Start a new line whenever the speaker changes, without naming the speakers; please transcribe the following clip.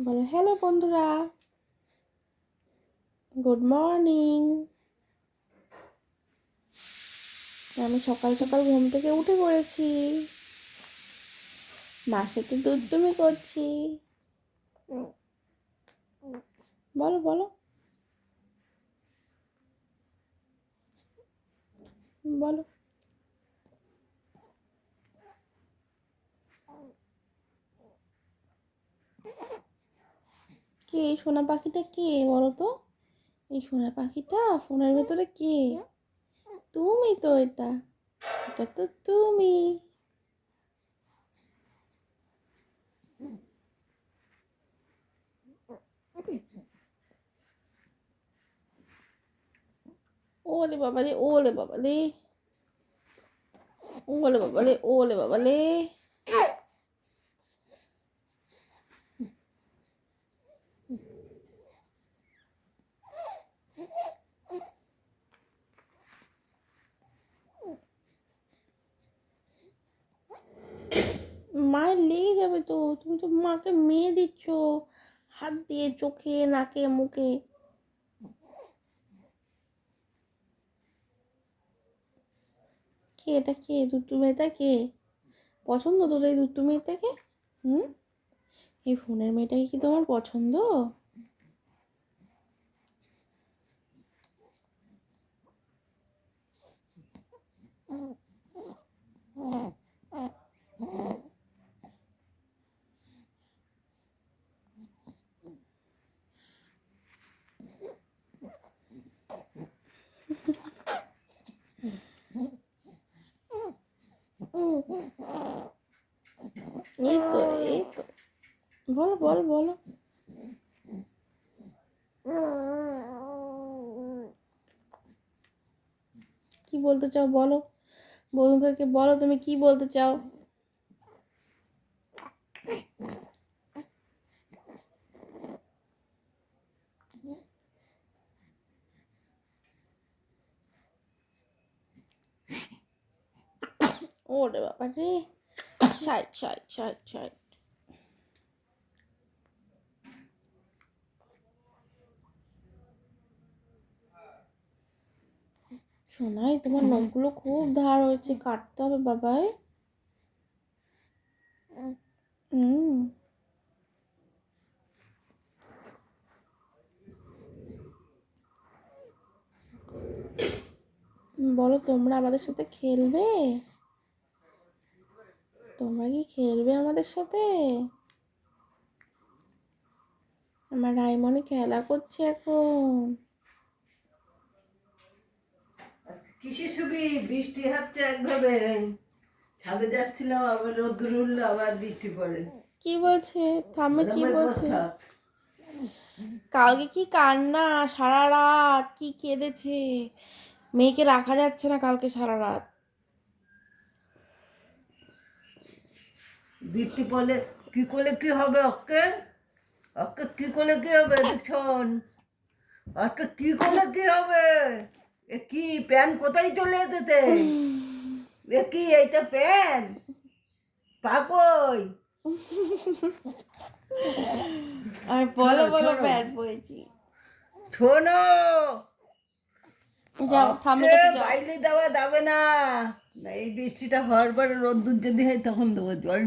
বলো হ্যালো বন্ধুরা। Good morning আমি সকাল সকাল ঘুম থেকে উঠে পড়েছি। মার সাথে দুধ তুমি করছি। বলো বলো। বলো। এই সোনা পাখিটা কে বলো তো? এই সোনা পাখিটা ফোনের ভেতরে কে? তুমি তো এটা। এটা তো তুমি। ওলে বাবালে ওলে বাবালে। ওলে বাবালে ওলে বাবালে। মায়ের লেগে যাবে তো তুমি তো মাকে মেয়ে দিচ্ছ। হাত দিয়ে চোখে, নাকে, মুখে। কে এটা কে? দুট্টু মেয়েটা কে? পছন্দ তোর এই দুট্টু মেয়েটাকে? হুম? এই ফোনের মেয়েটাকে কি তোমার পছন্দ এই তো এই তো বলো বলো বলো। কি বলতে চাও বলো? বন্ধুদেরকে বলো তুমি কি বলতে চাও? ওরে বাবা রে ষাট ষাট ষাট ষাট শোনাই তোমার নখগুলো খুব ধার হয়েছে কাটতে হবে বাবাই। হুম। বলো তোমরা আমাদের সাথে খেলবে? তোমরা কি খেলবে আমাদের সাথে? আমার রাইমনি খেলা করছে এখন।
কিসে শুবি বৃষ্টি হচ্ছে একভাবে। ছাদে যাচ্ছিলাম আবার রোদ্দুর উঠল আবার বৃষ্টি পড়ে।
কি বলছে? থামে কি বলছে? কালকে কি কান্না? সারা রাত কি কেঁদেছে? মেয়েকে রাখা যাচ্ছে না কালকে সারা রাত।
বৃষ্টি পড়লে কি করলে কি হবে ওকে? ওকে কি করলে কি হবে? দেখছন আজকে কি করলে কি হবে? কি প্যান কোথায় চলে যেতে এ কি এইটা প্যান পাকই
আর বলো বলো
ছাড়ো।
প্যান্ট
শোনো।
যাও থামে
বাইরে দেওয়া যাবে না না, এই বৃষ্টিটা হওয়ার পরে রোদ্দুর যদি হয় তখন দেবো জল